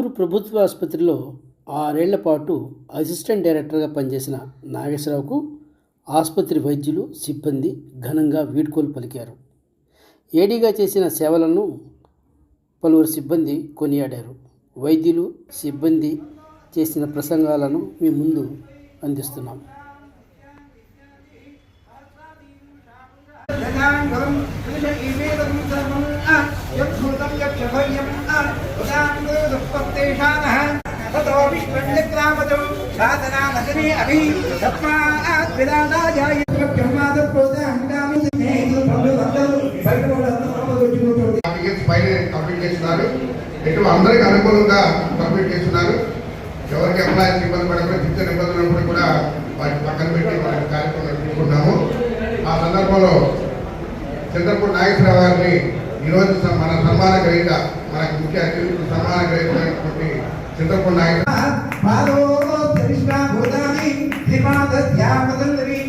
గుంటూరు ప్రభుత్వ ఆసుపత్రిలో ఆరేళ్ళ పాటు అసిస్టెంట్ డైరెక్టర్గా పనిచేసిన నాగేశ్వరరావుకు ఆసుపత్రి వైద్యులు సిబ్బంది ఘనంగా వీడ్కోలు పలికారు. ఏడీగా చేసిన సేవలను పలువురు సిబ్బంది కొనియాడారు. వైద్యులు సిబ్బంది చేసిన ప్రసంగాలను మీ ముందు అందిస్తున్నాం. యథాంగం యక్షభయం బంధువులందరూ బయట వాళ్ళందరూ వచ్చి అప్లికేషన్ పైన కంప్లీట్ చేస్తున్నారు. ఇటు అందరికి అనుకూలంగా కంప్లీట్ చేస్తున్నారు. ఎవరికి ఎంప్లాయీస్ ఇబ్బంది పడకుండా చిత్త ఇబ్బందులు ఉన్నప్పుడు కూడా వాటిని పక్కన పెట్టి మన కార్యక్రమం నడుపుకుంటున్నాము ఆ సందర్భంలో చంద్రపూర్ నాగేశ్వరరావు గారిని ఈరోజు మన సన్మాన గ్రహీత మనకు ముఖ్య అతిథులు సన్మాన గ్రహీతమైనటువంటి చంద్రపూర్ నాగేశ్వర పాదోపరిష్టాభూతాని శ్రీపాదధ్యాపదల్లవి బ్రాహ్మణ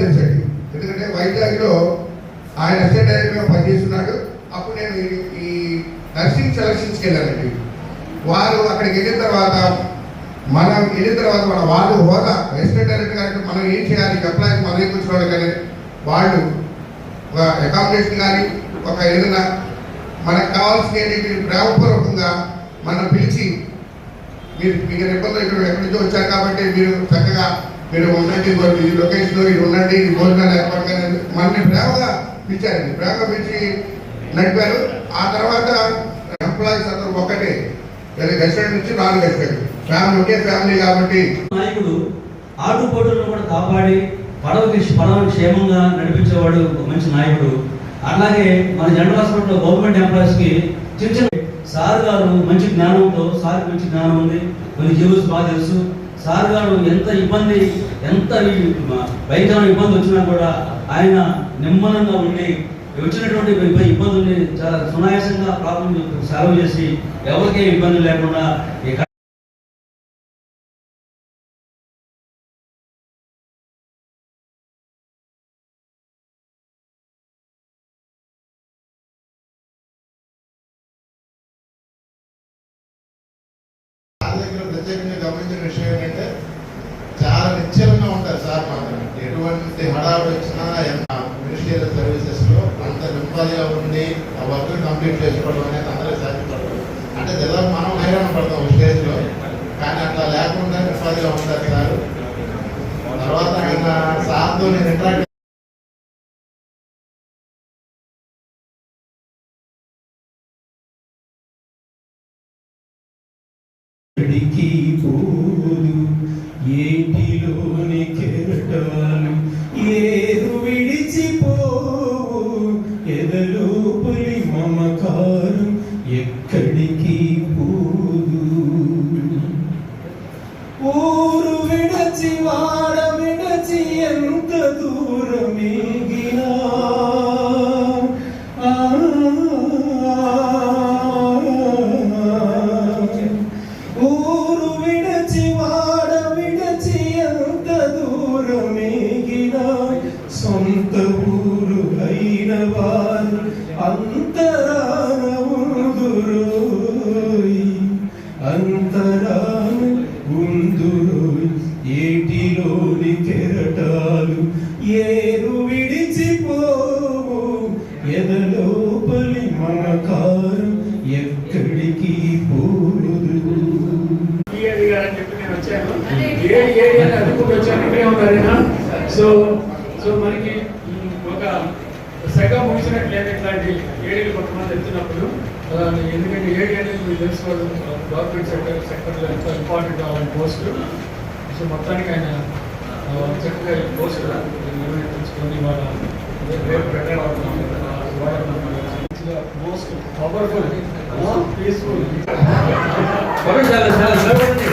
తెలుసండి ఎందుకంటే వైజాగ్లో ఆయన అసిస్టెంట్ డైరెక్టర్గా పనిచేస్తున్నాడు. అప్పుడు నేను ఈ- నర్సింగ్ సెలక్షన్స్కి వెళ్ళానండి. వారు అక్కడికి వెళ్ళిన తర్వాత మనం వెళ్ళిన తర్వాత మన వాళ్ళు హోదా అసిస్టెంట్ డైరెక్టర్ గారు మనం ఏం చేయాలి ఎంప్లాయీస్ మన కూర్చోవడం కానీ వాళ్ళు ఒక అకామిడేషన్ కానీ ఒక ఏదైనా మనకు కావాల్సిన ఏంటి ప్రేమపూర్వకంగా మనం పిలిచి మీరు మీకు ఇబ్బందులు ఇక్కడ ఎక్కడి నుంచో వచ్చారు కాబట్టి మీరు చక్కగా మీరు ఉండండి ఇదిగో ఈ లొకేషన్లో ఇది ఉండండి ఈ భోజనాలు ఏర్పాటు చేయండి. మనల్ని ప్రేమగా పిలిచారండి. ప్రేమగా పిలిచి నడిపారు. ఆ తర్వాత ఎంప్లాయీస్ అందరూ ఒక్కటే. రెస్టారెంట్ నుంచి నాలుగు రెస్టారెంట్ ఫ్యామిలీ ఒకే ఫ్యామిలీ కాబట్టి నాయకుడు ఆటుపోటులను కూడా కాపాడి పడవకి పడవని క్షేమంగా నడిపించేవాడు ఒక మంచి నాయకుడు. అలాగే మన జనరల్ హాస్పిటల్లో గవర్నమెంట్ ఎంప్లాయీస్కి చిన్న చిన్న సార్ గారు మంచి జ్ఞానంతో సార్ మంచి జ్ఞానం ఉంది. కొన్ని జీవస్ బాగా తెలుసు. సార్ గారు ఎంత ఇబ్బంది ఎంత భయంకరమైన ఇబ్బంది వచ్చినా కూడా ఆయన నిమ్మలంగా ఉండి వచ్చినటువంటి ఇబ్బందుల్ని చాలా సునాయాసంగా ప్రాబ్లం సాల్వ్ చేసి ఎవరికే ఇబ్బంది లేకుండా గమనించిన విషయం ఏంటంటే చాలా నిశ్చలంగా ఉంటారు సార్ మాత్రం ఎటువంటి హడావుడు వచ్చినా ఎంత మినిస్టీరియల్ సర్వీసెస్లో అంత నింపాదిగా ఉండి ఆ వర్క్ కంప్లీట్ చేసుకోవడం అనేది అందరూ సాధ్యపడదు. అంటే తెల్ల మనం హైరాణ పడతాం స్టేజ్లో. కానీ అట్లా లేకుండా నింపాదిగా ఉంటారు సార్. తర్వాత ఆయన సార్తో నేను ఇంట్రాక్ట్ ఎక్కడికి పోదు. ఏటిలోని కెరటాలు ఏరు విడిచిపోము ఎదలోపలి మన కారు ఎక్కడికి పోదు ఏడి గారు అనుకుంటూ వచ్చాను. ఇక్కడే ఉన్నారైనా సో సో మనకి ఒక సగ ముగిసినట్లేదు ఇట్లాంటి ఏడీలు కొంతమంది వెళ్తున్నప్పుడు ఎందుకంటే ఏడి అనేది మీరు తెలుసుకోవడం గవర్నమెంట్ సెక్టర్ సెక్టర్లో ఎంత ఇంపార్టెంట్ అవ్వాలి పోస్ట్ సో మొత్తానికి ఆయన చక్కగా ఈ నిర్వహించుకొని వాళ్ళ రేపు బెటర్ మోస్ట్ పవర్ఫుల్ పీస్ఫుల్ చాలా చాలా నిలబడండి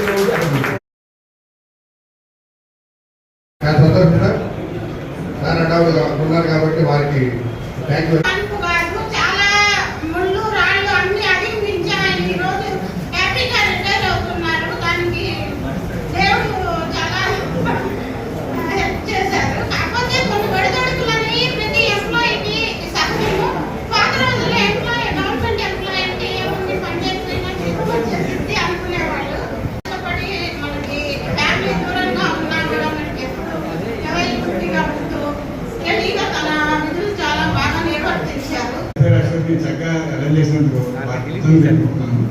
అక్కడ దాని సందర్భంగా సార్ అడ్డావులు ఉన్నారు కాబట్టి వారికి థ్యాంక్ యూ అనుకు గారు చాలా ముళ్ళు రాళ్ళు అన్ని అధిగమించారు ఈ రోజు హ్యాపీగా రిటైర్ అవుతున్నారు దానికి దేవుడు చాలా హెల్ప్ చేశారు కాకపోతే కొన్ని ఒడిదొడుకులని ప్రతి ఎంప్లాయీకి సహజము పాత రోజుల్లో ఎంప్లాయీ గవర్నమెంట్ ఎంప్లాయీ అంటే ఏముంది పని చేసిపోయినా జీతం వచ్చేసింది అనుకునేవాళ్ళు కష్టపడి మనకి ఫ్యామిలీ దూరంగా ఉన్నా కూడా మనకి ఎప్పుడు అవైలబిలిటీగా ఉంటూ స్టడీగా తన విధులు చాలా బాగా నిర్వర్తించారు అశ్వతిని చక్కగా రన్ చేసినందుకు వారికి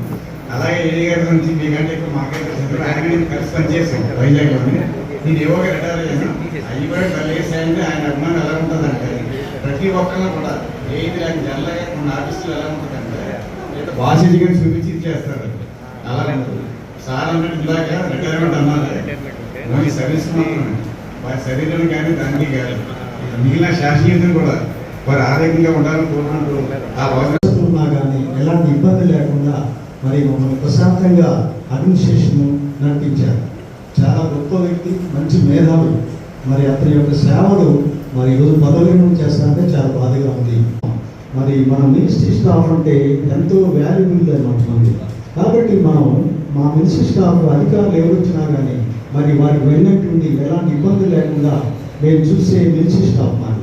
అలాగే ఏ గారి నుంచి మీకంటే ఎక్కువ మాకైతే ఆయన కలిసి పనిచేసాం వైజాగ్లోని. నేను ఏవో రిటైర్ అయ్యాను అవి కూడా ట్వెల్వ్ ఆయన అభిమానం ఎలా ఉంటుందంటే ప్రతి ఒక్కరిని కూడా ఏది ఆయన జల్లగా మన ఆఫీసులు ఎలా ఉంటుందంటే ఏదో బాస్ ఎడ్యుకేషన్ చూపించి ఇచ్చేస్తారు. అలా ఉంటుంది సార్ అన్నట్టు ఇలాగ రిటైర్మెంట్ అన్నారు. మరి సర్వీస్ మాత్రమే. వారి శరీరం కానీ దానికి కానీ మిగిలిన శాశ్వతం కూడా వారు ఆరోగ్యంగా ఉండాలని కోరుకుంటూ ఆ భగవంతుడు ఉన్నా కానీ ఎలాంటి ఇబ్బంది లేకుండా మరి మమ్మల్ని ప్రశాంతంగా అడ్మినిస్ట్రేషన్ నడిపించారు. చాలా గొప్ప వ్యక్తి మంచి మేధావి. మరి అతని యొక్క సేవలు మరి ఈరోజు పదవీనం చేస్తానంటే చాలా బాధగా ఉంది. మరి మన మినిస్ట్రీ స్టాఫ్ అంటే ఎంతో వాల్యుబుల్ అనమాట మంది కాబట్టి మనం మా మినిస్ట్రీ స్టాఫ్ అధికారులు ఎవరు వచ్చినా కానీ మరి వారికి వెళ్ళినట్టుండి ఎలాంటి ఇబ్బంది లేకుండా మేము చూసే మినిస్ట్రీ స్టాఫ్ మాది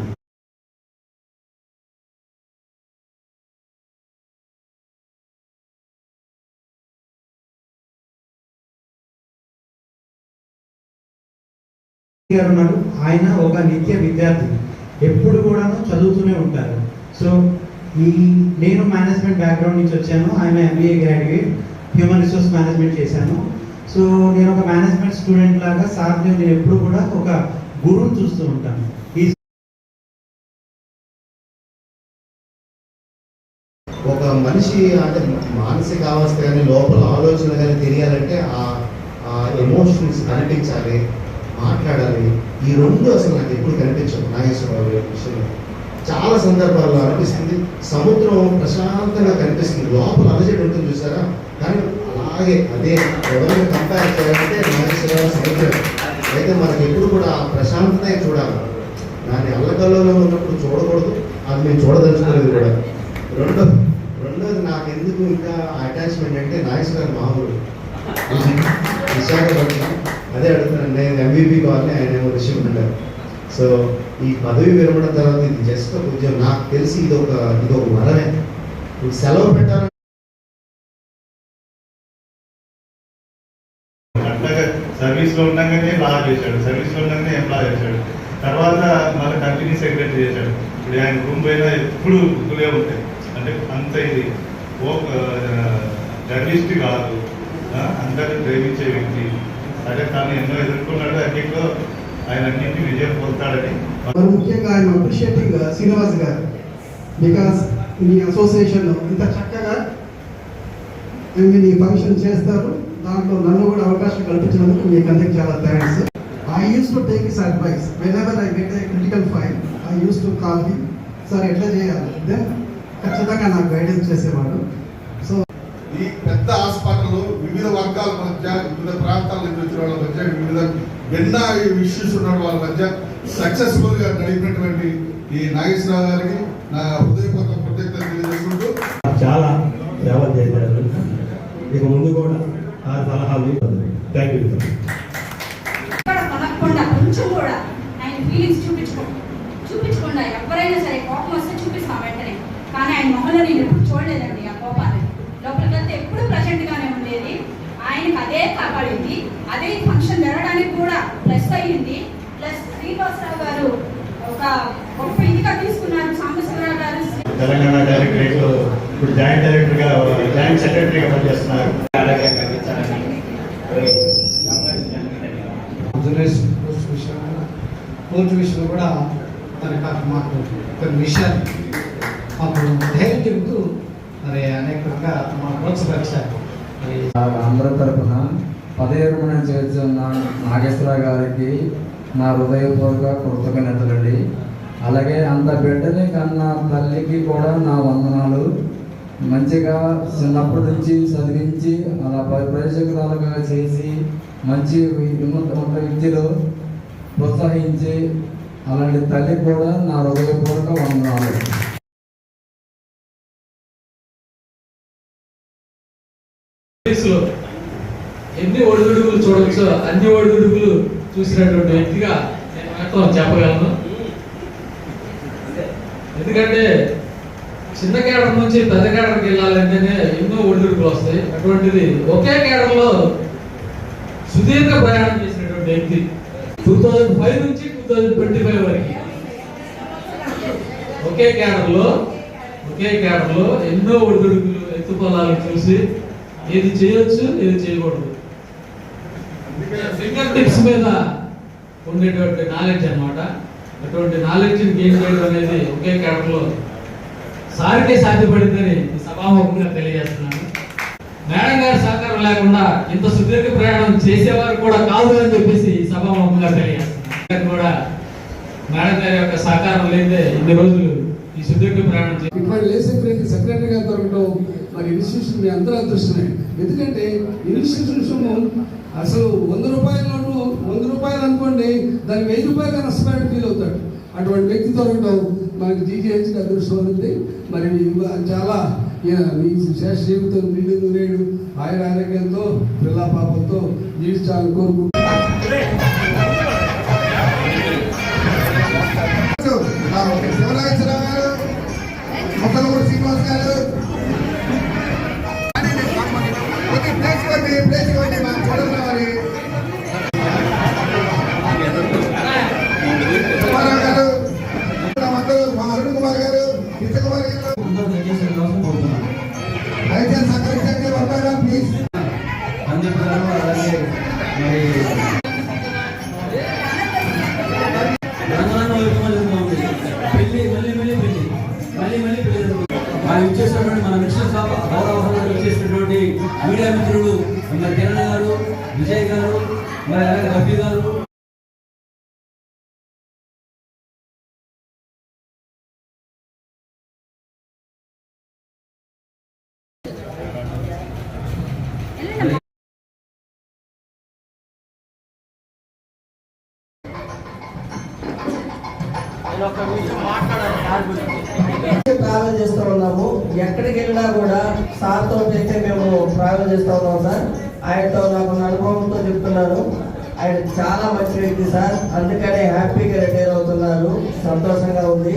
గారు ఉన్నారు ఆయన ఒక నిత్య విద్యార్థి. ఎప్పుడు కూడాను చదువుతూనే ఉంటారు. సో ఈ నేను మేనేజ్మెంట్ బ్యాక్గ్రౌండ్ నుంచి వచ్చాను. ఆయన MBA graduate human resource management చేశాను. సో నేను ఒక మేనేజ్మెంట్ స్టూడెంట్ లాగా సార్ నేను ఎప్పుడు కూడా ఒక గురువుని చూస్తూ ఉంటాను. ఈ ఒక మనిషి అంటే మానసిక అవస్థ కానీ లోపల ఆలోచన కానీ తెలియాలంటే ఆ ఎమోషన్స్ కనిపించాలి. మాట్లాడాలి. ఈ రెండు అసలు నాకు ఎప్పుడు కనిపించవు. నాగేశ్వరరావు గారి విషయంలో. చాలా సందర్భాల్లో అనిపిస్తుంది. సముద్రం ప్రశాంతంగా కనిపిస్తుంది. లోపల అలజడి ఉంటుంది చూసారా? కానీ అలాగే అదే ఎవరిని కంపేర్ చేయాలంటే నాగేశ్వరరావు సముద్రం. అయితే మనకి ఎప్పుడు కూడా ఆ ప్రశాంతతే చూడాలి. దాన్ని అల్లకల్లోలో ఉన్నప్పుడు చూడకూడదు. అది మేము చూడదలుచుకోలేదు కూడా. రెండో రెండోది నాకు ఎందుకు ఇంకా అటాచ్మెంట్ అంటే నాగేశ్వర మామూలు. విశాఖపట్నం. అదే అడుగుతున్నాను నేను ఎంబీపీ కావాలని ఆయన ఏమో విషయం ఉంటారు సో ఈ పదవి విరమడం తర్వాత ఇది జస్ట్ ఒక ఉద్యోగం. నాకు తెలిసి ఇది ఒక ఇది ఒక వరమే. ఇప్పుడు సెలవు పెట్టాలని అట్లాగా సర్వీస్లో ఉండగానే లా చేశాడు. సర్వీస్లో ఉండగానే ఎంప్లా చేశాడు. తర్వాత మళ్ళీ కంపెనీ సెక్రటరీ చేశాడు. ఇప్పుడు ఆయన రూమ్ పైన ఎప్పుడు బుక్కులే ఉంటాయి. అంటే అంత ఇది ఓ జర్నలిస్ట్ కాదు. అందరినీ ప్రేమించే వ్యక్తి. సరే తాను ఎన్నో ఎదుర్కొన్నాడు అన్నింటిలో ఆయన అన్నింటి విజయం పొందుతాడని. ముఖ్యంగా ఆయన అప్రిషియేటింగ్ శ్రీనివాస్ గారు బికాస్ మీ అసోసియేషన్ ఇంత చక్కగా మీరు ఈ ఫంక్షన్ చేస్తారు. దాంట్లో నన్ను కూడా అవకాశం కల్పించినందుకు మీకు అందరికి చాలా thanks I use to take his advice whenever I get a critical file I use to call him sir ఎట్లా చేయాలి? దెన్ ఖచ్చితంగా నాకు గైడెన్స్ చేసేవాడు. ఈ పెద్ద హాస్పిటల్ వివిధ వర్గాల మధ్య వివిధ ప్రాంతాల నుంచి వచ్చిన వాళ్ళ మధ్య వివిధ భిన్న ఇష్యూస్ ఉన్న వాళ్ళ మధ్య సక్సెస్ఫుల్గా నడిపినటువంటి ఈ నాగేశ్వరరావు గారికి నా హృదయపూర్వక కృతజ్ఞతలు తెలియజేసుకుంటూ. చాలా సేవ చేశారు. ఇక ముందు కూడా ఆ సలహాలు థ్యాంక్ యూ ఎక్కడ కనకుండా కొంచెం కూడా ఆయన ఫీలింగ్స్ చూపించుకోండి చూపించకుండా. ఎవరైనా సరే కోపం వస్తే చూపిస్తాం వెంటనే. కానీ ఆయన మొహంలో నేను ఎప్పుడు చూడలేదండి. లోపలికి వెళ్తే ఎప్పుడు ప్రజెంట్ గానే ఉండేది. ఆయనకి అదే కాపాడింది. అదే ఫంక్షన్ జరగడానికి కూడా ప్లస్ అయ్యింది. ప్లస్ శ్రీనివాసరావు గారు ఒక గొప్ప ఇదిగా తీసుకున్నారు. సాంబశివరావు గారు తెలంగాణ డైరెక్టరేట్ ఇప్పుడు జాయింట్ డైరెక్టర్గా జాయింట్ సెక్రటరీగా పనిచేస్తున్నారు. పోస్ట్ విషయంలో కూడా తనకు మాకు కొన్ని విషయాలు మాకు ధైర్యం చెబుతూ మరి అనేకంగా మా ప్రోత్సహించారు మరి అందరి తరఫున పదవిరమణ చేస్తున్న నాగేశ్వర గారికి నా హృదయపూర్వక కృతజ్ఞతలండి. అలాగే అంత బిడ్డని కన్న తల్లికి కూడా నా వందనాలు. మంచిగా చిన్నప్పటి నుంచి చదివించి అలా ప- ప్రయోజకురాలుగా చేసి మంచి విద్యలో ప్రోత్సహించి అలాంటి తల్లి కూడా నా హృదయపూర్వక వందనాలు వయసులో ఎన్ని ఒడిదుడుకులు చూడొచ్చో అన్ని ఒడిదుడుకులు చూసినటువంటి వ్యక్తిగా నేను మాత్రం చెప్పగలను. ఎందుకంటే చిన్న కేడర్ నుంచి పెద్ద కేడర్కి వెళ్ళాలంటేనే ఎన్నో ఒడిదుడుకులు వస్తాయి. అటువంటిది ఒకే కేడర్లో సుదీర్ఘ ప్రయాణం చేసినటువంటి వ్యక్తి టూ థౌజండ్ ఫైవ్ నుంచి టూ థౌజండ్ ట్వంటీ ఫైవ్ వరకు ఒకే కేడర్లో ఒకే కేడర్లో ఎన్నో ఒడిదుడుకులు ఎత్తుపల్లాలు చూసి ఏది చేయొచ్చు ఏది చేయకూడదు. ఫింగర్ టిప్స్ మీద ఉండేటువంటి నాలెడ్జ్ అన్నమాట. అటువంటి నాలెడ్జ్ గెయిన్ చేయడం అనేది ఒకే కేడర్లో సారికే సాధ్యపడిందని ఈ సభాముఖంగా తెలియజేస్తున్నాను. మేడం గారి సహకారం లేకుండా ఇంత సుదీర్ఘ ప్రయాణం చేసేవారు కూడా కాదు అని చెప్పేసి ఈ సభాముఖంగా తెలియజేస్తున్నాను. కూడా మేడం గారి యొక్క సహకారం లేదే ఇన్ని రోజులు ఈ సుదీర్ఘ ప్రయాణం చే- ఇటువంటి లే సెక్రటరీ గారు దొరకడం మరి ఇన్స్టిట్యూషన్ మీ అందరూ అదృష్టమే. ఎందుకంటే ఇన్స్టిట్యూషన్ అసలు వంద రూపాయల నోటు వంద రూపాయలు అనుకోండి దానికి వెయ్యి రూపాయలు నష్టపోయినట్టు ఫీల్ అవుతాడు. అటువంటి వ్యక్తి దొరకడం మనకి జీజీహెచ్కి అదృష్టం ఉంది. మరి చాలా మీ శేష జీవితం నిండు నూరేడు ఆయన ఆరోగ్యంతో పిల్ల పాపంతో జీవించాలని కోరుకుంటున్నాను శివరాజరావు గారు మొక్కలూరు శ్రీనివాస్ గారు. ఓకే ప్లేస్ కొన్ని ప్లేస్ కొన్ని మా చూడలు మనం ఇచ్చేసినటువంటి మన మిషన్ గౌరవ ఇచ్చేసినటువంటి మీడియా మిత్రులు మన కిరణ్ గారు విజయ్ గారు మరి అలాగే రఫీ గారు. ట్రావెల్ చేస్తూ ఉన్నాము ఎక్కడికి వెళ్ళినా కూడా సార్తో అయితే మేము ట్రావెల్ చేస్తూ ఉన్నాం సార్. ఆయనతో నాకు అనుభవంతో చెప్తున్నాను ఆయన చాలా మంచి వ్యక్తి సార్. అందుకనే హ్యాపీగా రిటైర్ అవుతున్నారు. సంతోషంగా ఉంది.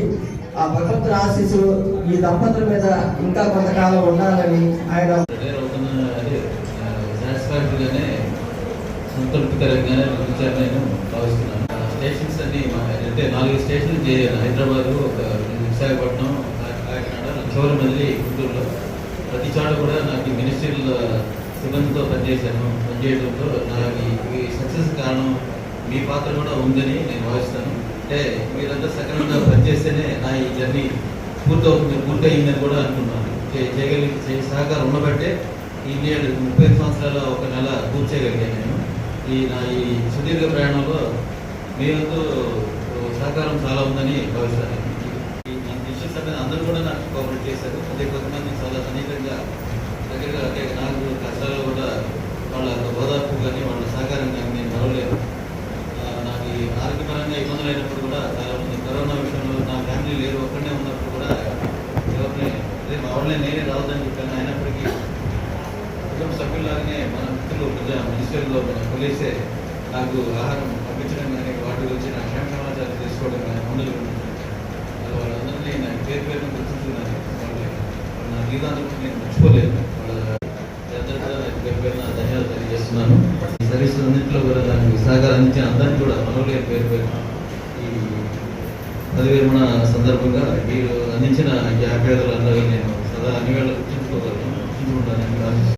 ఆ భగవంతుడి ఆశీస్సు ఈ దంపతుల మీద ఇంకా కొంతకాలం ఉండాలని ఆయన రిటైర్ సంతృప్తికరంగానే నేను భావిస్తున్నాను. ఆ స్టేషన్స్ అన్ని మా అంటే నాలుగు స్టేషన్లు చేయాలి. హైదరాబాద్ ఒక విశాఖపట్నం కా- మళ్ళీ గుంటూరులో. ప్రతి చోట కూడా నాకు మినిస్ట్రీల uh, సిబ్బందితో పనిచేశాను. పనిచేయడంతో నాకు ఈ సక్సెస్ కారణం మీ పాత్ర కూడా ఉందని నేను భావిస్తాను. అంటే మీరంతా సక్రమంగా పనిచేస్తేనే నా ఈ జర్నీ పూర్తవుతుంది పూర్తయిందని కూడా అనుకున్నాను చే- చేయగలిగి చే- సహకారం ఉండబట్టే ఈ నేడు ముప్పై సంవత్సరాల ఒక నెల పూర్తి చేయగలిగాను నేను. ఈ నా ఈ సుదీర్ఘ ప్రయాణంలో మీ సహకారం చాలా ఉందని భావిస్తాను ఈ ఈ అందరూ కూడా నాకు కోఆపరేట్ చేశారు అదే కొంతమంది చాలా సన్నిహితంగా దగ్గరగా అంటే నాకు కష్టాల్లో కూడా వాళ్ళ ఓదార్పు కానీ వాళ్ళ సహకారం కానీ నేను మరవలేను నాకు ఈ ఆరోగ్యపరంగా ఇబ్బందులు అయినప్పుడు కూడా చాలా కరోనా విషయంలో నా ఫ్యామిలీ లేరు ఒక్కడే ఉన్నప్పుడు కూడా ఎవరిని అదే మా వాళ్ళని నేనే రావద్దని చెప్పాను. అయినప్పటికీ కుటుంబ సభ్యులాగానే మన మిత్రులు ప్రజా మినిస్టర్లో మన పోలీసే నాకు ఆహారం పంపించడం కానీ వాటి గురించి నా క్షేమ సమాచారం తెలుసుకోవడం కానీ మందులు అది వాళ్ళందరినీ నాకు పేరు పేరును గుర్తుంటున్నాను నా నేను మర్చిపోలేదు. పేరు ధన్యవాదాలు తెలియజేస్తున్నాను. ఈ సర్వీస్ అన్నింటిలో కూడా దానికి సహకారం అందించిన అందరినీ కూడా మనోలే పేరు పేరు ఈ పదివేమణ విరమణ సందర్భంగా మీరు అందించిన ఈ ఆప్యాయతలు అందరూ నేను సదా అన్ని వేళ